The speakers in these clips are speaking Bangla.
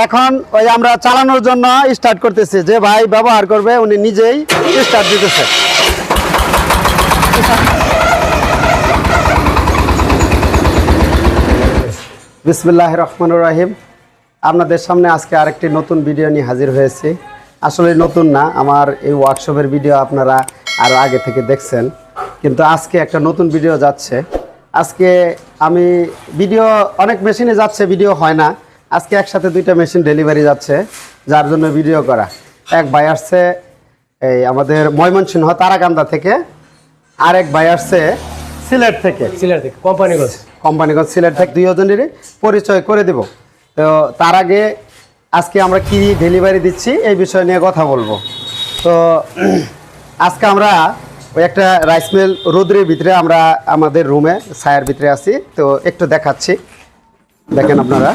এখন ওই আমরা চালানোর জন্য স্টার্ট করতেছি। যে ভাই ব্যবহার করবে, উনি নিজেই স্টার্ট দিতেছে। বিসমিল্লাহ রহমানুর রাহিম। আপনাদের সামনে আজকে আরেকটি নতুন ভিডিও নিয়ে হাজির হয়েছি। আসলে নতুন না, আমার এই ওয়ার্কশপের ভিডিও আপনারা আরও আগে থেকে দেখছেন। কিন্তু আজকে একটা নতুন ভিডিও যাচ্ছে। আজকে আমি ভিডিও অনেক মেশিনে যাচ্ছে ভিডিও হয় না। আজকে একসাথে দুইটা মেশিন ডেলিভারি যাচ্ছে যার জন্য ভিডিও করা। এক ভাই আসছে এই আমাদের ময়মনসিংহ তারাকান্দা থেকে আরেক ভাই আসছে সিলেট থেকে। সিলেট থেকে কোম্পানিগঞ্জ। কোম্পানিগঞ্জ সিলেট থেকে দুইজনেরই পরিচয় করে দেব। তো তার আগে আজকে আমরা কি ডেলিভারি দিচ্ছি এই বিষয় নিয়ে কথা বলব। তো আজকে আমরা ওই একটা রাইস মিল রোদ্রের ভিতরে আমরা আমাদের রুমে ছায়ার ভিতরে আছি। তো একটু দেখাচ্ছি। দেখেন আপনারা।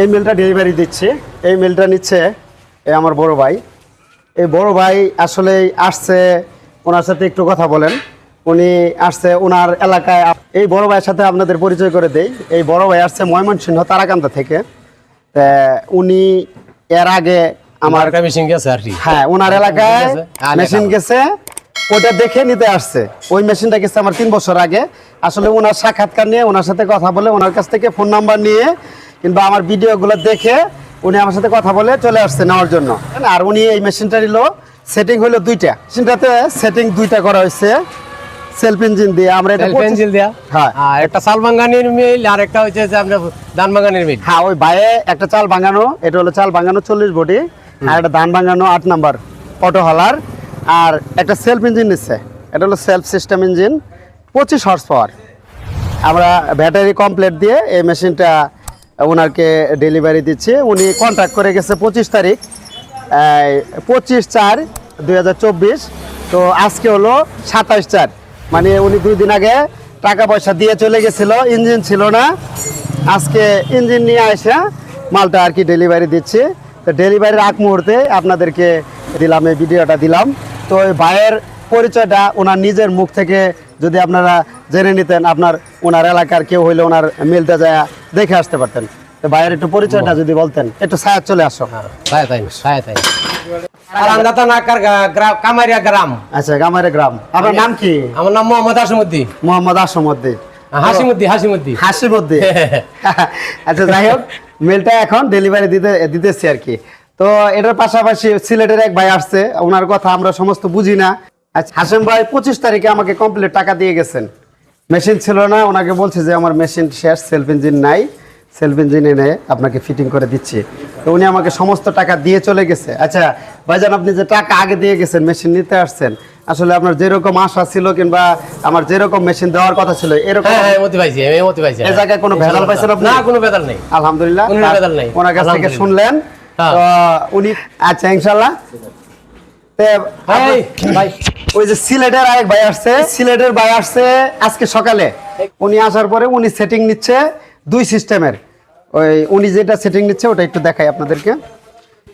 এই মিলটা ডেলিভারি দিচ্ছি। এই মিলটা নিচ্ছে এই আমার বড় ভাই। এই বড় ভাই আসলে আসছে ওনার সাথে একটু কথা বলেন। উনি আসছে ওনার এলাকায়। এই বড় ভাইয়ের সাথে আপনাদের পরিচয় করে দেই। এই বড় ভাই আসছে ময়মনসিংহ তারাকান্দা থেকে। তা উনি এর আগে আমার মেশিন গেছে আর কি। হ্যাঁ ওনার এলাকায় হ্যাঁ, মেশিন গেছে। ওটা দেখে নিতে আসছে। ওই মেশিনটা গেছে আমার তিন বছর আগে। আসলে ওনার সাক্ষাৎকার নিয়ে ওনার সাথে কথা বলে ওনার কাছ থেকে ফোন নাম্বার নিয়ে কিংবা আমার ভিডিওগুলো দেখে উনি আমার সাথে কথা বলে চলে আসছে নেওয়ার জন্য। আর উনি এই মেশিনটা নিল সেটিং হলো দুইটা। মেশিনটাতে সেটিং দুইটা করা হয়েছে। সেলফ ইঞ্জিন দিয়ে। আমরা এটা পঁচিশ- পেন্সিল দেয়া? হ্যাঁ। আর একটা শাল বাঙ্গানির মিল আর একটা হচ্ছে যে আমরা ধান বাঙ্গানির মিল হ্যাঁ ওই বাইরে একটা চাল ভাঙানো এটা হলো চাল ভাঙানো চল্লিশ বডি। আর একটা ধান ভাঙানো আট নাম্বার অটো হলার আর একটা সেলফ ইঞ্জিন নিচ্ছে। এটা হলো সেলফ সিস্টেম ইঞ্জিন পঁচিশ হর্স পাওয়ার আমরা ব্যাটারি কমপ্লিট দিয়ে এই মেশিনটা ওনারকে ডেলিভারি দিচ্ছি। উনি কন্ট্যাক্ট করে গেছে পঁচিশ তারিখ পঁচিশ চার দুই তো আজকে হলো সাতাশ চার। মানে উনি দুই দিন আগে টাকা পয়সা দিয়ে চলে গেছিল ইঞ্জিন ছিল না। আজকে ইঞ্জিন নিয়ে এসে মালটা আর কি ডেলিভারি দিচ্ছি। তো ডেলিভারির আগ মুহূর্তে আপনাদেরকে দিলাম, এই ভিডিওটা দিলাম। তো ওই ভাইয়ের পরিচয়টা ওনার নিজের মুখ থেকে যদি আপনারা জেনে নিতেন আপনার ওনার এলাকার কেউ হইলে ওনার মিলতে যায় দেখে আসতে পারতেন। তো ভাইয়ের একটু পরিচয়টা যদি বলতেন একটু ছায়া চলে আসো। হ্যাঁ তাই তাই। কামারিয়া গ্রাম। আচ্ছা গামারে গ্রাম। আপনার নাম কি? আমার নাম মোহাম্মদ আসমুদ্দি মোহাম্মদ আসমদ্দি হাসিমুদ্দি হাসিমুদ্দি হাসি আচ্ছা যাই হোক মেলটা এখন ডেলিভারি দিতে দিতেছি আর কি। তো এটার পাশাপাশি সিলেটের এক ভাই আসছে ওনার কথা আমরা সমস্ত বুঝি না। আচ্ছা হাসেম ভাই পঁচিশ তারিখে আমাকে কমপ্লিট টাকা দিয়ে গেছেন। মেশিন ছিল না ওনাকে বলছে যে আমার মেশিন শেষ সেলফ ইঞ্জিন নাই। সেলফ ইঞ্জিন এনে আপনাকে ফিটিং করে দিচ্ছি। তো উনি আমাকে সমস্ত টাকা দিয়ে চলে গেছে। আচ্ছা ভাইজান আপনি যে টাকা আগে দিয়ে গেছেন মেশিন নিতে আসছেন আসলে আপনার যেরকম আশা ছিল কিংবা আমার যেরকম মেশিন দেওয়ার কথা ছিল এরকম হ্যাঁ হ্যাঁ মতি পাইছি আমি মতি পাইছি এই জায়গায় কোনো ভেজাল পাইছেন আপনি? না কোনো ভেজাল নেই। আলহামদুলিল্লাহ। কোনো ভেজাল নেই। ওনার কাছ থেকে শুনলেন হ্যাঁ। তো উনি আচ্ছা ইনশাল্লাহ ওই যে সিলেটের আরেক ভাই আসছে। সিলেটের ভাই আসছে আজকে সকালে। উনি আসার পরে উনি সেটিং নিচ্ছে দুই সিস্টেমের। ওই উনি যেটা সেটিং নিচ্ছে ওটা একটু দেখাই আপনাদেরকে।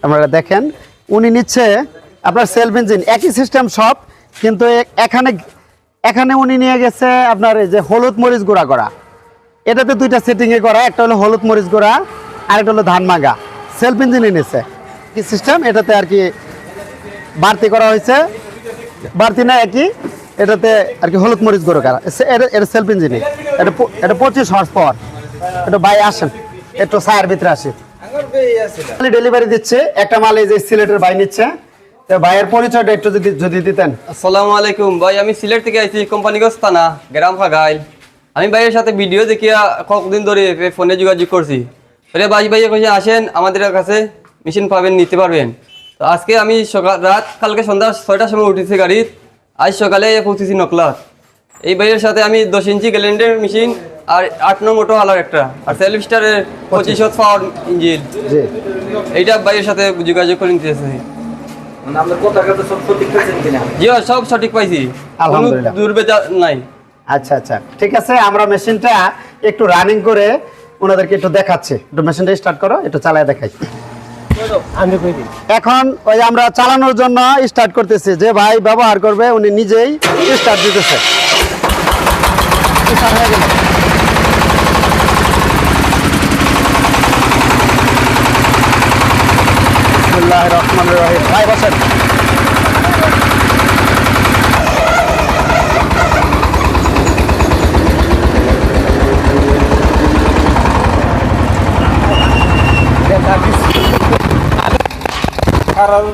আপনারা দেখেন উনি নিচ্ছে আপনার সেলফ ইঞ্জিন একই সিস্টেম সব কিন্তু এখানে এখানে উনি নিয়ে গেছে আপনার এই যে হলুদ মরিচ গুঁড়া করা। এটাতে দুইটা সেটিংয়ে করা একটা হলো হলুদ মরিচ গুঁড়া আর একটা হলো ধান মাগা সেলফ ইঞ্জিনে নিচ্ছে কি সিস্টেম এটাতে আর কি বাড়তি করা হয়েছে। বাড়তি না, একই। এটাতে আর কি হলুদ মরিচ গুঁড়ো করা। এটা সেলফ ইঞ্জিনে এটা এটা পঁচিশ হর্স পাওয়ার এটা বাই আসেন। একটু ছায়ের ভিতরে আসি ডেলিভারি দিচ্ছে। একটা মাল এই যে সিলেটের বাই নিচ্ছে। ভাইয়ের পরিচয়টা একটু যদি যদি দিতেন। আসসালামু আলাইকুম। ভাই, আমি সিলেট থেকে আইছি, কোম্পানিগঞ্জ থানা, গ্রাম ফাগাইল। আমি ভাইয়ের সাথে ভিডিও দেখিয়া কতদিন ধরে ফোনে যোগাযোগ করছি। আরে ভাই ভাইয়া আসেন আমাদের কাছে মেশিন পাবেন নিতে পারবেন। তো আজকে আমি সকাল রাত কালকে সন্ধ্যা ছয়টার সময় উঠেছি গাড়ি। আজ সকালে পৌঁছেছি নকলাত এই ভাইয়ের সাথে আমি দশ ইঞ্চি গ্যালেন্ডের মেশিন আর আট নং মোটো আলার একটা। আর সেলফ স্টারের পঁচিশ পাওয়ার ইঞ্জিন এইটা ভাইয়ের সাথে যোগাযোগ করে নিতেছি আপনার কথাটা সব সঠিক পেয়েছেন কিনা? জি হয়, সব সঠিক পাইছি। কোনো। নাই। আচ্ছা আচ্ছা। ঠিক আছে আমরা মেশিনটা একটু রানিং করে ওনাদেরকে একটু দেখাচ্ছে। একটু মেশিনটা স্টার্ট করো একটু চালায় দেখাই। এখন ওই আমরা চালানোর জন্য স্টার্ট করতেছি। যে ভাই ব্যবহার করবে উনি নিজেই স্টার্ট দিতেছে রহমান রহিম। ভাই বসেন। আরে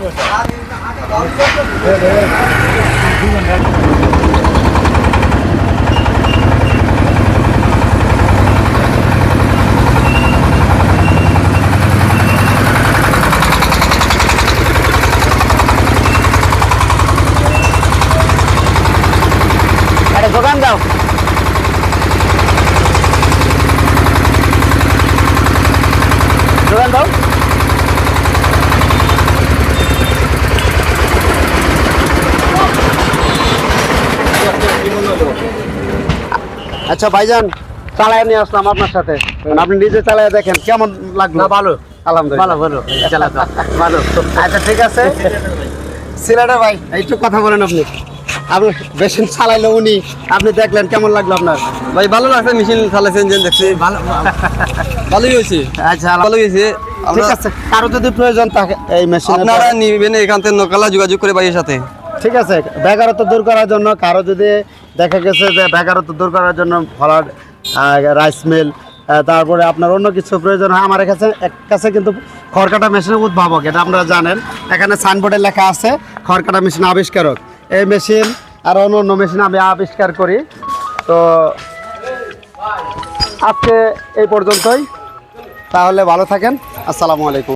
আচ্ছা ভাইজান চালায় নিয়ে আসলাম আপনার সাথে। মানে আপনি নিজে চালায় দেখেন কেমন লাগল? না, ভালো। আলহামদুলিল্লাহ। ভালো ভালো। ভালো। আচ্ছা ঠিক আছে। সিলেটে ভাই একটু কথা বলেন আপনি। আপনি বেশি চালাইলো উনি আপনি দেখলেন কেমন লাগল আপনার? ভাই ভালো লাগছে মেশিন চালাইছেন যে দেখছি। ভালো ভালোই হয়েছে। আচ্ছা ভালো হয়েছে। ঠিক আছে কারও যদি প্রয়োজন থাকে এই মেশিন আপনারা নিবেন এখান থেকে নকালা যোগাযোগ করে ভাইয়ের সাথে। ঠিক আছে বেকারত্ব দূর করার জন্য কারও যদি দেখা গেছে যে বেকারত্ব দূর করার জন্য ফলার রাইস মিল তারপরে আপনার অন্য কিছু প্রয়োজন হয়, আমার কাছে, এক কাছে কিন্তু খড়কাটা মেশিনের উদ্ভাবক, এটা আপনারা জানেন। এখানে সাইনবোর্ডে লেখা আছে, খড়কাটা মেশিন আবিষ্কারক। এই মেশিন আর অন্য অন্য মেশিন আমি আবিষ্কার করি। তো আজকে এই পর্যন্তই। তাহলে ভালো থাকেন। আসসালামু আলাইকুম।